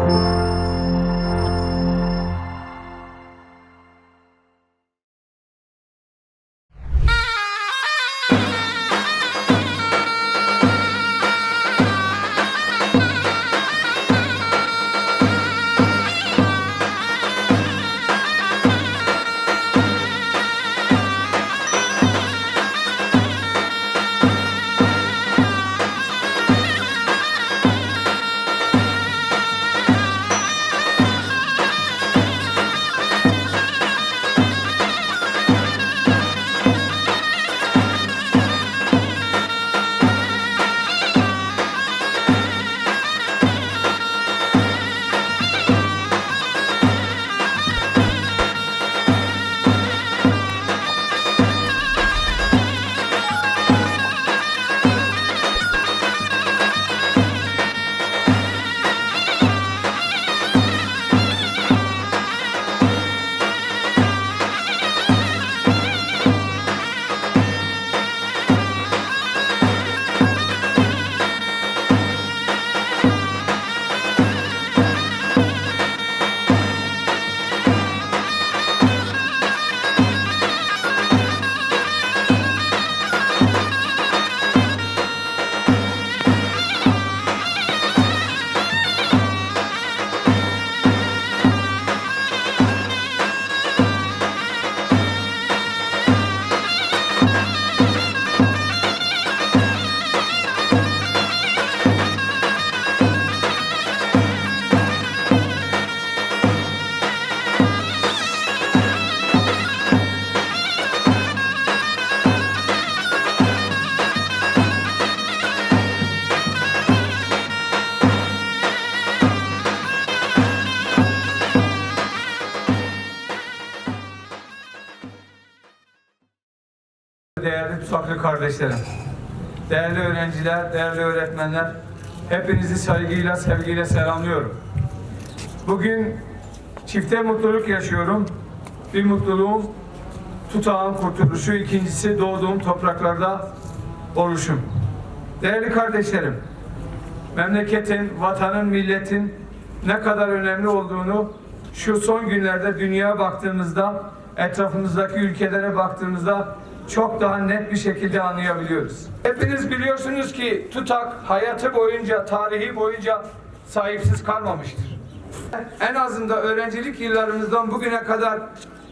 Değerli Tuzaklı kardeşlerim, değerli öğrenciler, değerli öğretmenler, hepinizi saygıyla, sevgiyle selamlıyorum. Bugün çifte mutluluk yaşıyorum. Bir mutluluğum tutağın kurtuluşu, ikincisi doğduğum topraklarda oluşum. Değerli kardeşlerim, memleketin, vatanın, milletin ne kadar önemli olduğunu şu son günlerde dünyaya baktığımızda, etrafımızdaki ülkelere baktığımızda çok daha net bir şekilde anlayabiliyoruz. Hepiniz biliyorsunuz ki Tutak hayatı boyunca, tarihi boyunca sahipsiz kalmamıştır. En azından öğrencilik yıllarımızdan bugüne kadar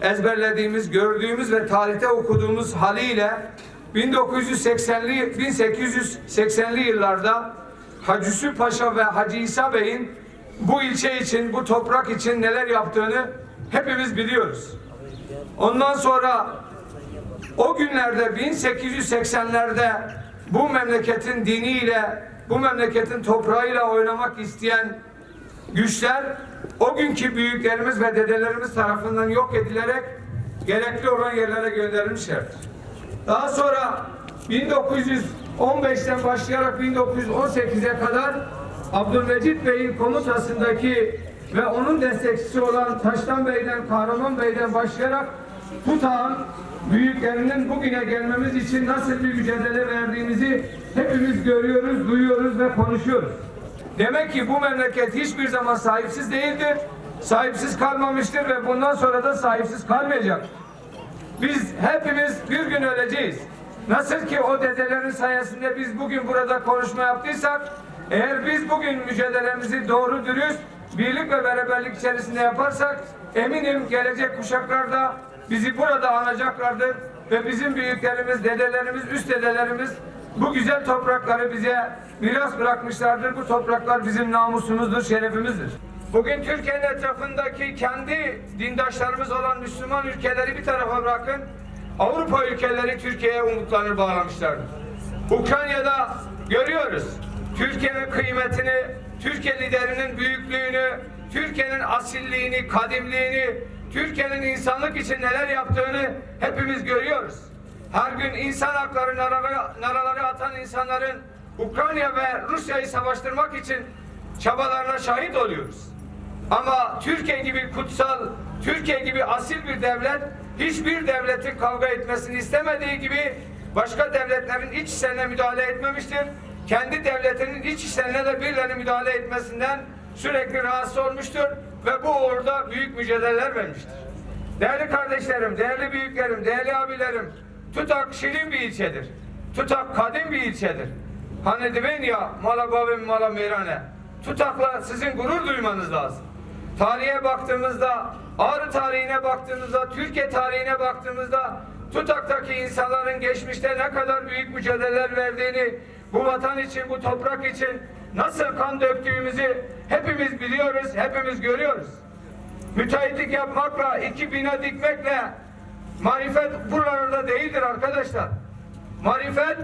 ezberlediğimiz, gördüğümüz ve tarihte okuduğumuz haliyle 1980'li 1880'li yıllarda Hacı Yusuf Paşa ve Hacı İsa Bey'in bu ilçe için, bu toprak için neler yaptığını hepimiz biliyoruz. Ondan sonra o günlerde 1880'lerde bu memleketin diniyle, bu memleketin toprağıyla oynamak isteyen güçler o günkü büyüklerimiz ve dedelerimiz tarafından yok edilerek gerekli olan yerlere gönderilmişlerdir. Daha sonra 1915'ten başlayarak 1918'e kadar Abdülmecit Bey'in komutasındaki ve onun destekçisi olan Taştan Bey'den, Kahraman Bey'den başlayarak Tutağ'ın büyüklerinin bugüne gelmemiz için nasıl bir mücadele verdiğimizi hepimiz görüyoruz, duyuyoruz ve konuşuyoruz. Demek ki bu memleket hiçbir zaman sahipsiz değildir, sahipsiz kalmamıştır ve bundan sonra da sahipsiz kalmayacak. Biz hepimiz bir gün öleceğiz. Nasıl ki o dedelerin sayesinde biz bugün burada konuşma yaptıysak, eğer biz bugün mücadelemizi doğru dürüst, birlik ve beraberlik içerisinde yaparsak, eminim gelecek kuşaklarda bizi burada anacaklardır ve bizim büyüklerimiz, dedelerimiz, üst dedelerimiz bu güzel toprakları bize miras bırakmışlardır. Bu topraklar bizim namusumuzdur, şerefimizdir. Bugün Türkiye'nin etrafındaki kendi dindaşlarımız olan Müslüman ülkeleri bir tarafa bırakın. Avrupa ülkeleri Türkiye'ye umutlarını bağlamışlardır. Ukrayna'da görüyoruz. Türkiye'nin kıymetini, Türkiye liderinin büyüklüğünü, Türkiye'nin asilliğini, kadimliğini, Türkiye'nin insanlık için neler yaptığını hepimiz görüyoruz. Her gün insan hakları naraları, naraları atan insanların Ukrayna ve Rusya'yı savaştırmak için çabalarına şahit oluyoruz. Ama Türkiye gibi kutsal, Türkiye gibi asil bir devlet hiçbir devletin kavga etmesini istemediği gibi başka devletlerin iç işlerine müdahale etmemiştir. Kendi devletinin iç işlerine de birilerine müdahale etmesinden sürekli rahatsız olmuştur ve bu uğurda büyük mücadeleler vermiştir. Değerli kardeşlerim, değerli büyüklerim, değerli abilerim, Tutak şirin bir ilçedir. Tutak kadim bir ilçedir. Hani demeyin ya mala babim mala meyrane. Tutak'la sizin gurur duymanız lazım. Tarihe baktığımızda, Ağrı tarihine baktığımızda, Türkiye tarihine baktığımızda Tutak'taki insanların geçmişte ne kadar büyük mücadeleler verdiğini, bu vatan için, bu toprak için nasıl kan döktüğümüzü hepimiz biliyoruz, hepimiz görüyoruz. Müteahhitlik yapmakla, iki bina dikmekle marifet buralarda değildir arkadaşlar. Marifet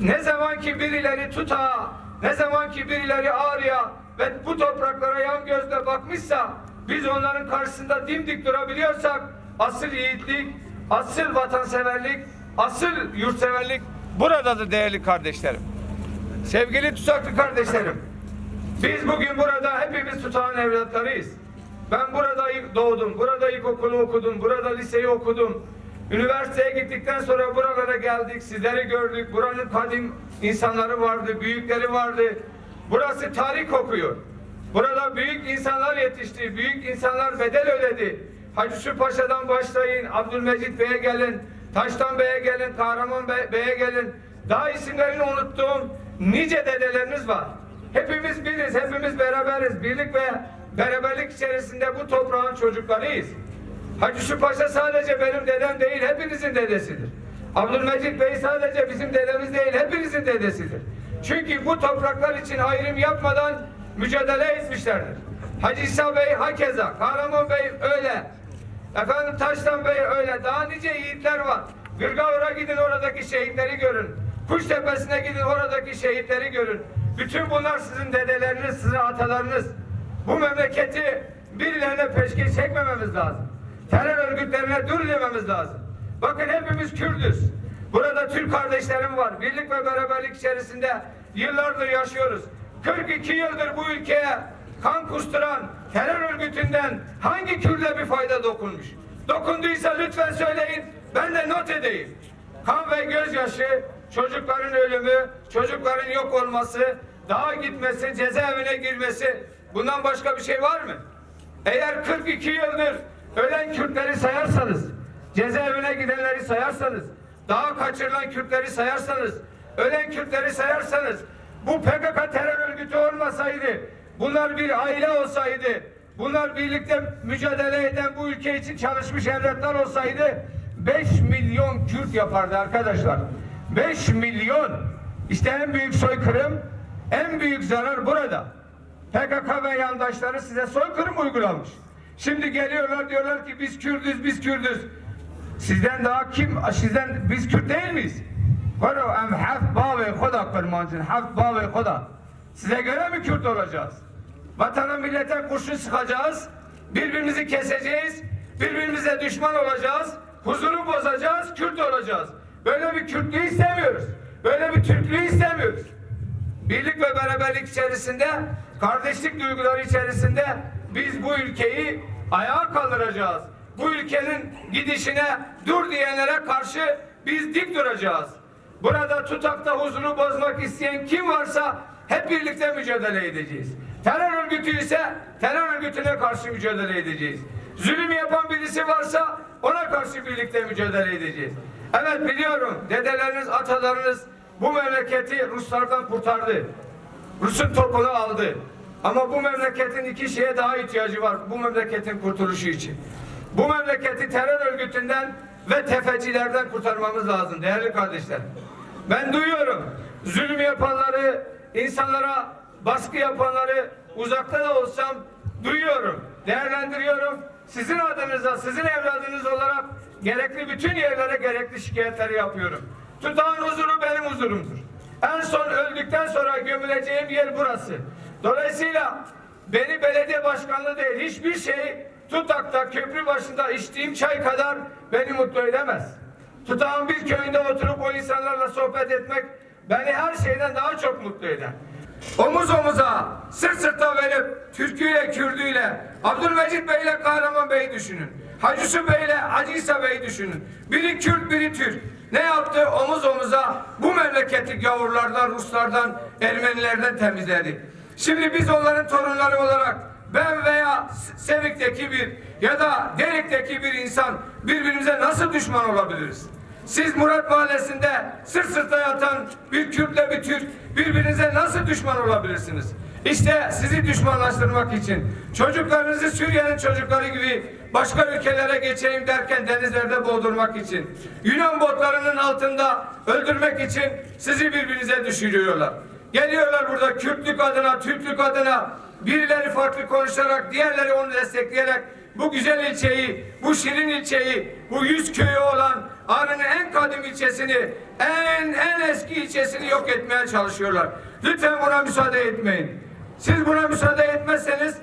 ne zaman ki birileri tuta, ne zaman ki birileri ağrıya ve bu topraklara yan gözle bakmışsa biz onların karşısında dimdik durabiliyorsak asıl yiğitlik, asıl vatanseverlik, asıl yurtseverlik buradadır değerli kardeşlerim. Sevgili tutaklı kardeşlerim, biz bugün burada hepimiz tutağın evlatlarıyız. Ben burada doğdum, burada ilkokulu okudum, burada liseyi okudum. Üniversiteye gittikten sonra buralara geldik, sizleri gördük. Buranın kadim insanları vardı, büyükleri vardı. Burası tarih kokuyor. Burada büyük insanlar yetişti, büyük insanlar bedel ödedi. Hacı Şu Paşa'dan başlayın, Abdülmecit Bey'e gelin, Taştan Bey'e gelin, Kahraman Bey- Bey'e gelin. Daha isimlerini unuttuğum nice dedeleriniz var. Hepimiz biriz, hepimiz beraberiz. Birlik ve beraberlik içerisinde bu toprağın çocuklarıyız. Hacı Şu Paşa sadece benim dedem değil, hepinizin dedesidir. Abdülmecit Bey sadece bizim dedemiz değil, hepinizin dedesidir. Çünkü bu topraklar için ayrım yapmadan mücadele etmişlerdir. Hacı İsa Bey hakeza, Kahraman Bey öyle. Efendim Taştan Bey öyle. Daha nice yiğitler var. Gırgavur'a gidin oradaki şehitleri görün. Kuştepe'sine gidin oradaki şehitleri görün. Bütün bunlar sizin dedeleriniz, sizin atalarınız. Bu memleketi birilerine peşkeş çekmememiz lazım. Terör örgütlerine dur dememiz lazım. Bakın hepimiz Kürdüz. Burada Türk kardeşlerim var. Birlik ve beraberlik içerisinde yıllardır yaşıyoruz. 42 yıldır bu ülkeye kan kusturan terör örgütünden hangi Kürt'e bir fayda dokunmuş? Dokunduysa lütfen söyleyin. Ben de not edeyim. Kan ve gözyaşı, çocukların ölümü, çocukların yok olması, dağa gitmesi, cezaevine girmesi bundan başka bir şey var mı? Eğer 42 yıldır ölen Kürtleri sayarsanız, cezaevine gidenleri sayarsanız, dağa kaçırılan Kürtleri sayarsanız, ölen Kürtleri sayarsanız, bu PKK terör örgütü olmasaydı, bunlar bir aile olsaydı, bunlar birlikte mücadele eden bu ülke için çalışmış evlatlar olsaydı 5 milyon Kürt yapardı arkadaşlar. 5 milyon. İşte en büyük soykırım, en büyük zarar burada. PKK ve yandaşları size soykırım uygulamış. Şimdi geliyorlar diyorlar ki biz Kürdüz, biz Kürdüz. Sizden daha kim? Sizden biz Kürt değil miyiz? Var o em haf bavi koda kırmancın, haf bavi koda. Size göre mi Kürt olacağız? Vatana millete kurşun sıkacağız, birbirimizi keseceğiz, birbirimize düşman olacağız, huzuru bozacağız, Kürt olacağız. Böyle bir Kürtlüğü istemiyoruz. Böyle bir Türklüğü istemiyoruz birlik ve beraberlik içerisinde, kardeşlik duyguları içerisinde biz bu ülkeyi ayağa kaldıracağız. Bu ülkenin gidişine dur diyenlere karşı biz dik duracağız. Burada tutakta huzuru bozmak isteyen kim varsa hep birlikte mücadele edeceğiz. Terör örgütü ise terör örgütüne karşı mücadele edeceğiz. Zulüm yapan birisi varsa ona karşı birlikte mücadele edeceğiz. Evet biliyorum dedeleriniz, atalarınız bu memleketi Ruslardan kurtardı. Rus'un topunu aldı. Ama bu memleketin iki şeye daha ihtiyacı var bu memleketin kurtuluşu için. Bu memleketi terör örgütünden ve tefecilerden kurtarmamız lazım değerli kardeşlerim. Ben duyuyorum zulüm yapanları, insanlara baskı yapanları uzakta da olsam duyuyorum, değerlendiriyorum. Sizin adınıza, sizin evladınız olarak gerekli bütün yerlere gerekli şikayetleri yapıyorum. Tutağın huzuru benim huzurumdur. En son öldükten sonra gömüleceğim yer burası. Dolayısıyla beni belediye başkanlığı değil hiçbir şey Tutak'ta köprü başında içtiğim çay kadar beni mutlu edemez. Tutağın bir köyünde oturup o insanlarla sohbet etmek beni her şeyden daha çok mutlu eder. Omuz omuza, sırt sırta verip Türküyle, Kürdüyle, Abdülmecit Bey ile Kahraman Bey'i düşünün. Hacı Su Bey ile Hacı İsa Bey'i düşünün. Biri Kürt, biri Türk. Ne yaptı? Omuz omuza bu memleketi gavurlardan, Ruslardan, Ermenilerden temizledi. Şimdi biz onların torunları olarak ben veya Sevik'teki bir ya da Derek'teki bir insan birbirimize nasıl düşman olabiliriz? Siz Murat Mahallesi'nde sırt sırta yatan bir Kürtle bir Türk birbirinize nasıl düşman olabilirsiniz? İşte sizi düşmanlaştırmak için çocuklarınızı Suriye'nin çocukları gibi başka ülkelere geçeyim derken denizlerde boğdurmak için Yunan botlarının altında öldürmek için sizi birbirinize düşürüyorlar. Geliyorlar burada Kürtlük adına, Türklük adına birileri farklı konuşarak, diğerleri onu destekleyerek bu güzel ilçeyi, bu şirin ilçeyi, bu yüz köyü olan Ağrı'nın en kadim ilçesini, en en eski ilçesini yok etmeye çalışıyorlar. Lütfen buna müsaade etmeyin. Siz buna müsaade etmezseniz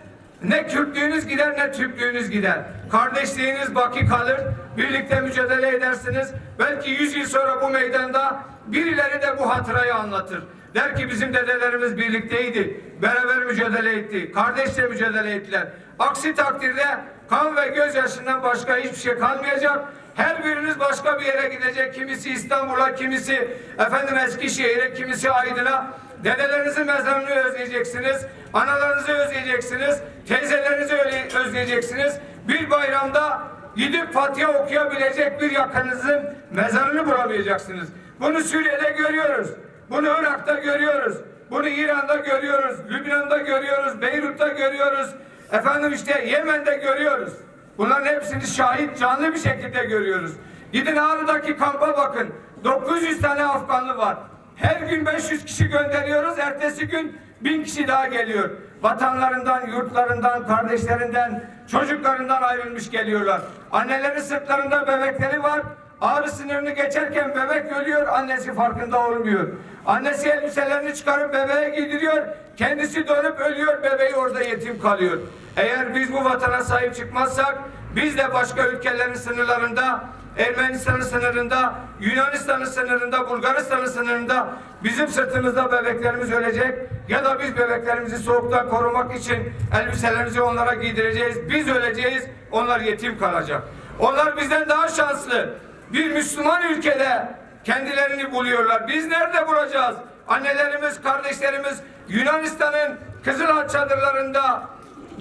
ne Kürtlüğünüz gider ne Türklüğünüz gider. Kardeşliğiniz baki kalır. Birlikte mücadele edersiniz. Belki yüz yıl sonra bu meydanda birileri de bu hatırayı anlatır. Der ki bizim dedelerimiz birlikteydi. Beraber mücadele etti. Kardeşçe mücadele ettiler. Aksi takdirde kan ve gözyaşından başka hiçbir şey kalmayacak. Her biriniz başka bir yere gidecek. Kimisi İstanbul'a, kimisi efendim Eskişehir'e, kimisi Aydın'a. Dedelerinizin mezarını özleyeceksiniz. Analarınızı özleyeceksiniz. Teyzelerinizi özleyeceksiniz. Bir bayramda gidip Fatiha okuyabilecek bir yakınınızın mezarını bulamayacaksınız. Bunu Suriye'de görüyoruz. Bunu Irak'ta görüyoruz. Bunu İran'da görüyoruz. Lübnan'da görüyoruz. Beyrut'ta görüyoruz. Efendim işte Yemen'de görüyoruz. Bunların hepsini şahit canlı bir şekilde görüyoruz. Gidin Ağrı'daki kampa bakın. 900 tane Afganlı var. Her gün 500 kişi gönderiyoruz. Ertesi gün 1000 kişi daha geliyor. Vatanlarından, yurtlarından, kardeşlerinden, çocuklarından ayrılmış geliyorlar. Anneleri sırtlarında bebekleri var. Ağrı sınırını geçerken bebek ölüyor, annesi farkında olmuyor. Annesi elbiselerini çıkarıp bebeğe giydiriyor, kendisi dönüp ölüyor, bebeği orada yetim kalıyor. Eğer biz bu vatana sahip çıkmazsak, biz de başka ülkelerin sınırlarında, Ermenistan'ın sınırında, Yunanistan'ın sınırında, Bulgaristan'ın sınırında bizim sırtımızda bebeklerimiz ölecek ya da biz bebeklerimizi soğuktan korumak için elbiselerimizi onlara giydireceğiz. Biz öleceğiz, onlar yetim kalacak. Onlar bizden daha şanslı. Bir Müslüman ülkede kendilerini buluyorlar. Biz nerede bulacağız? Annelerimiz, kardeşlerimiz Yunanistan'ın Kızılhaç çadırlarında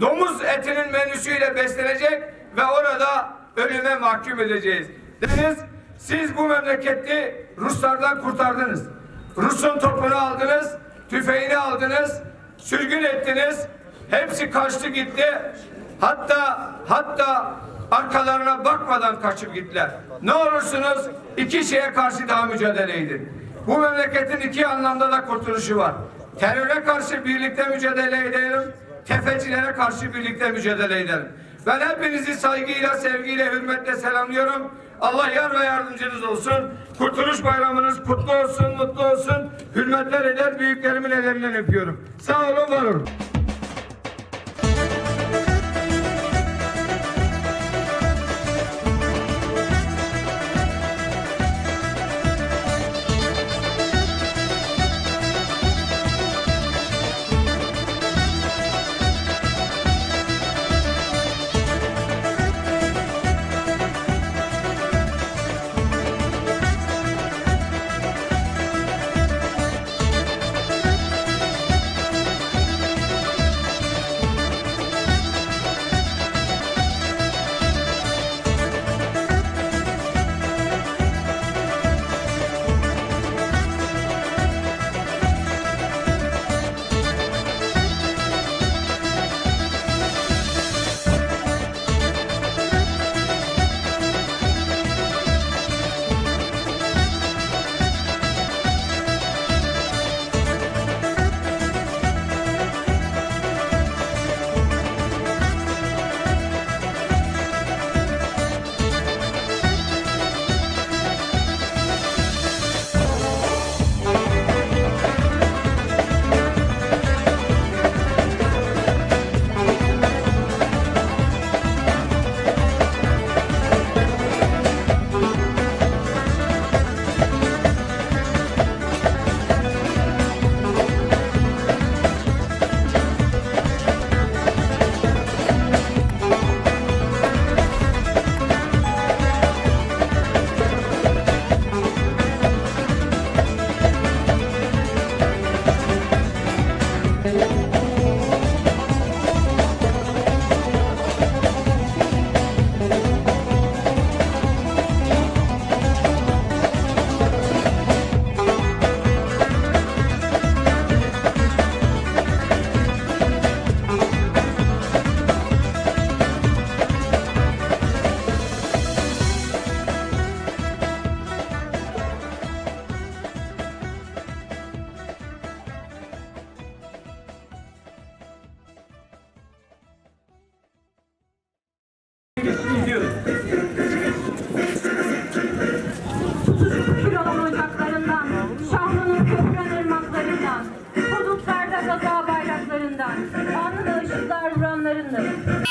domuz etinin menüsüyle beslenecek ve orada ölüme mahkum edeceğiz. Deniz, siz bu memleketi Ruslardan kurtardınız. Rus'un topunu aldınız, tüfeğini aldınız, sürgün ettiniz. Hepsi kaçtı gitti. Hatta hatta arkalarına bakmadan kaçıp gittiler. Ne olursunuz iki şeye karşı daha mücadele edin. Bu memleketin iki anlamda da kurtuluşu var. Teröre karşı birlikte mücadele edelim. Tefecilere karşı birlikte mücadele edelim. Ben hepinizi saygıyla, sevgiyle, hürmetle selamlıyorum. Allah yar ve yardımcınız olsun. Kurtuluş bayramınız kutlu olsun, mutlu olsun. Hürmetler eder, büyüklerimin ellerinden öpüyorum. Sağ olun, var olun. Bayraklarından, anında ışıklar vuranlarındır.